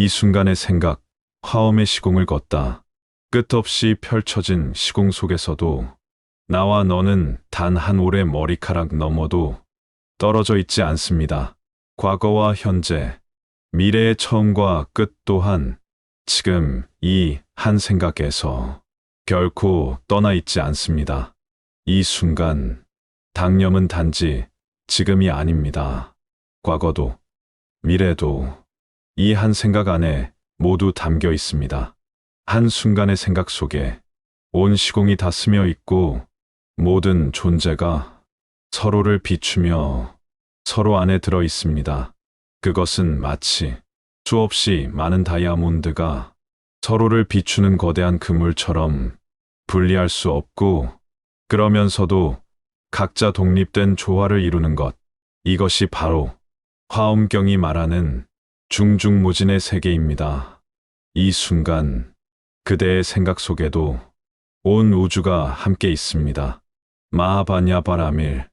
이 순간의 생각, 화엄의 시공을 걷다. 끝없이 펼쳐진 시공 속에서도 나와 너는 단 한 올의 머리카락 너머도 떨어져 있지 않습니다. 과거와 현재, 미래의 처음과 끝 또한 지금 이 한 생각에서 결코 떠나 있지 않습니다. 이 순간, 당념은 단지 지금이 아닙니다. 과거도, 미래도 이 한 생각 안에 모두 담겨 있습니다. 한 순간의 생각 속에 온 시공이 다 스며 있고 모든 존재가 서로를 비추며 서로 안에 들어 있습니다. 그것은 마치 수없이 많은 다이아몬드가 서로를 비추는 거대한 그물처럼 분리할 수 없고 그러면서도 각자 독립된 조화를 이루는 것. 이것이 바로 화엄경이 말하는 중중무진의 세계입니다. 이 순간 그대의 생각 속에도 온 우주가 함께 있습니다. 마하바냐 바라밀